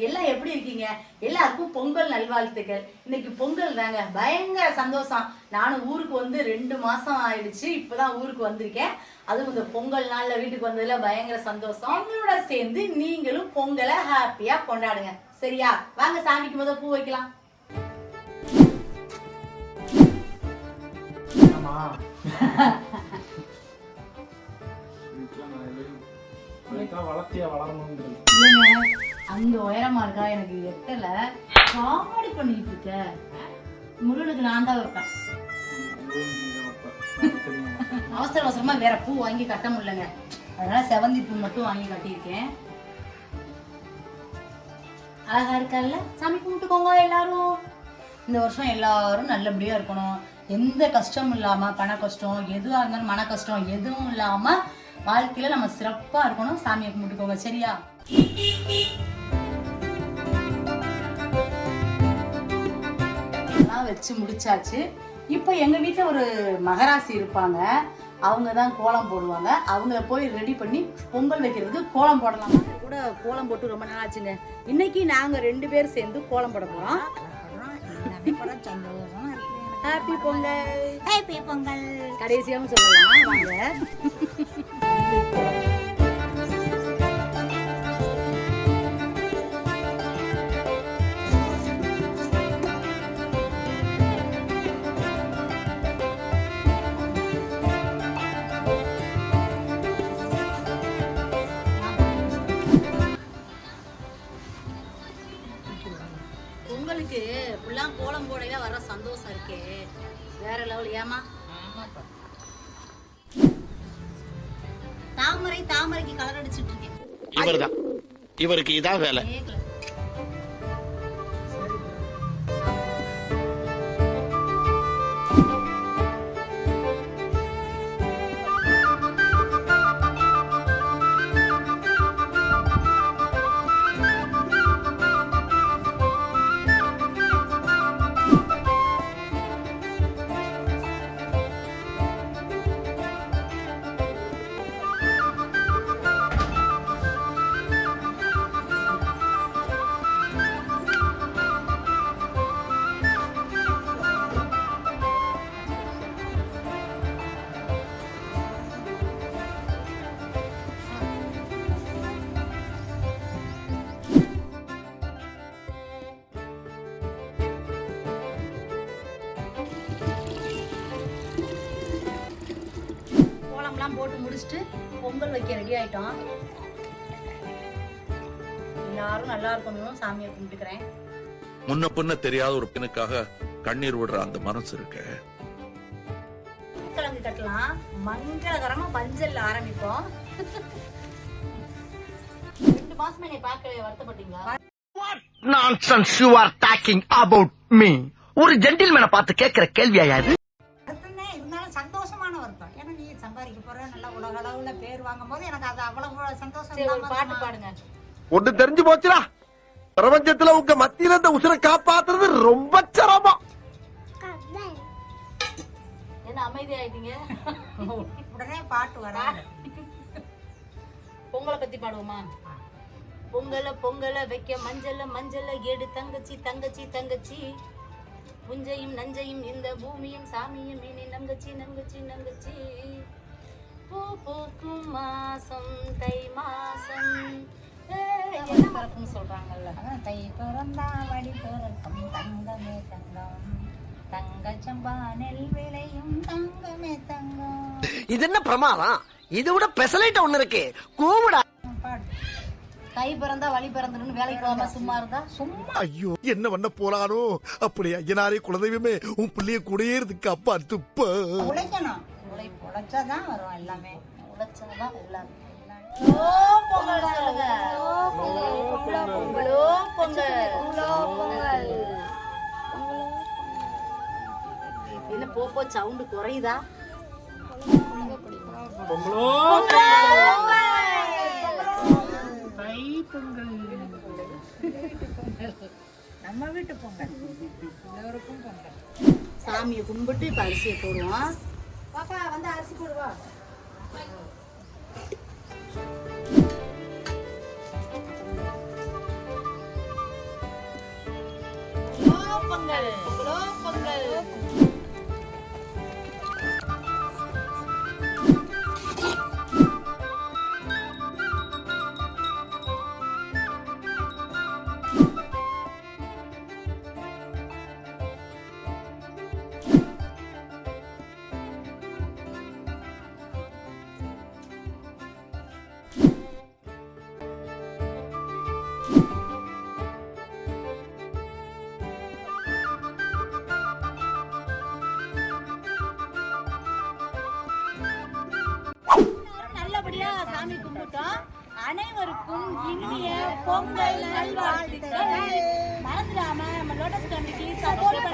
எல்லாம் எப்படி இருக்கீங்க? எல்லாருக்கும் பொங்கல் நல்வாழ்த்துக்கள். இன்னைக்கு பொங்கல் தாங்க. பயங்கர சந்தோஷம். நானும் ஊருக்கு வந்து ரெண்டு மாசம் ஆயிடுச்சு. இப்பதான் ஊருக்கு வந்திருக்கேன். அதுவும் இந்த பொங்கல் நாள்ல வீட்டுக்கு வந்ததுல பயங்கர சந்தோஷம். எங்களோட சேர்ந்து நீங்களும் பொங்கலை ஹாப்பியா கொண்டாடுங்க. சரியா? வாங்க சாமிக்கு முத பூ வைக்கலாம். ஆமா. வளர்த்தியா உயரமா இருக்கா? எனக்கு எட்டல. காமெடி பண்ணிட்டு இருக்க. முருகனுக்கு நான் தான் வைப்பேன். அவசர அவசரமா வேற பூ வாங்கி கட்ட முடியலங்க. அதனால செவந்தி பூ மட்டும் வாங்கி கட்டியிருக்கேன். அழகா இருக்கார்ல சாமி கும்பிட்டுக்கோங்க எல்லாரும். இந்த வருஷம் எல்லாரும் நல்லபடியா இருக்கணும். எந்த கஷ்டமும் இல்லாம பண கஷ்டம் எதுவா இருந்தாலும் மன கஷ்டம் எதுவும் இல்லாம வாழ்க்கையில நம்ம சிறப்பா இருக்கணும். சாமியை கும்பிட்டுக்கோங்க. சரியா? வச்சு முடிச்சாச்சு. இப்போ எங்க வீட்ல ஒரு மகராசி இருப்பாங்க. அவங்க தான் கோலம் போடுவாங்க. அவங்கள போய் ரெடி பண்ணி பொங்கல் வைக்கிறதுக்கு கோலம் போடலாம். கூட கோலம் போட்டு ரொம்ப நாள் ஆச்சுங்க இன்னைக்கு நாங்க ரெண்டு பேர் சேர்ந்து கோலம் போட போறோம். ஹாப்பி பொங்கல். ஹாப்பி பொங்கல். கடைசியாவும் சொல்லலாம். வாங்க. பொங்கலுக்கு ஃபுல்லாக கோலம் போடையில வர சந்தோஷம் இருக்கே. வேற லெவல். ஏமா தாமரை தாமரைக்கு கலர் அடிச்சிட்டு இருக்கேன். இவர்தான். இவருக்கு இதான் வேலை. போட்டு முடிச்சுட்டு பொங்கல் வைக்க ரெடி ஆயிட்டோம். எல்லாரும் நல்லா இருக்கணும் சாமியை கும்பிட்டுக்கிறேன். முன்ன பின்ன தெரியாத ஒரு பெண்ணுக்காக கண்ணீர் விடுற அந்த மனசு இருக்க? கிழங்கு கட்டலாம். மங்களகரமா மஞ்சள் ஆரம்பிப்போம். ரெண்டு மாசமா என்னை பார்க்க வருத்தப்பட்டீங்களா? Nonsense you are talking about me ஒரு ஜென்டில்மேனை பார்த்து கேட்கிற கேள்வியா இது? சம்பாதிக்க போற நல்லா உலக அளவுல பேர் வாங்கும் போது எனக்கு அது அவ்வளவு சந்தோஷம் இல்லாம பாட்டு? பாடுங்க. ஒண்ணு தெரிஞ்சு போச்சுடா. பிரபஞ்சத்துல உங்க மத்தியில இந்த உசுரை காப்பாத்துறது ரொம்ப சிரமம். என்ன அமைதி ஆயிட்டீங்க உடனே பாட்டு வர பொங்கலை பத்தி பாடுவோமா? பொங்கல பொங்கல வைக்க மஞ்சள மஞ்சள எடு. தங்கச்சி தங்கச்சி தங்கச்சி. புஞ்சையும் நஞ்சையும் இந்த பூமியும் சாமியும் இனி நங்கச்சி நங்கச்சி நங்கச்சி. பூக்கும் மாசம் தை மாசம். பிறப்புன்னு சொல்றாங்கல்ல? தை பிறந்தா வழி பிறக்கும் தங்கமே தங்கம். தங்க சம்பா நெல் விளையும் தங்கமே தங்கம். இது என்ன பிரமாதம்? இது விட பெசலைட் ஒண்ணு இருக்கு. கூவிடா. தை பிறந்தா வழி பிறந்துடும் வேலைக்கு போகாம சும்மா இருந்தா? சும்மா. ஐயோ என்ன பண்ண போறானோ அப்படி ஐயனாரே குலதெய்வமே உன் பிள்ளைய கூடயே இருக்கு அப்பா துப்ப உழைக்கணும். உழை உழைச்சாதான் வரும் எல்லாமே. உழைச்சாதான் எல்லாமே. ஓ பொங்கல் சொல்லுங்க. பொங்கலோ. பொங்கலோ. பொங்கல். என்ன போ போ சவுண்ட் குறையுதா? பொங்கலோ? தை பொங்கல். நம்ம வீட்டு பொங்கல். எல்லோருக்கும் பொங்கல் சாமியை கும்பிட்டு இப்ப அரிசியை போடுவோம். பாப்பா வந்து அரிசி போடுவா பொங்கல் பொங்கல் சாமி அனைவருக்கும் இனிய பொங்கல் நல்வாழ்த்துக்கள். மறந்துடாம நம்ம லோட்டஸ் கமிட்டி சப்போர்ட்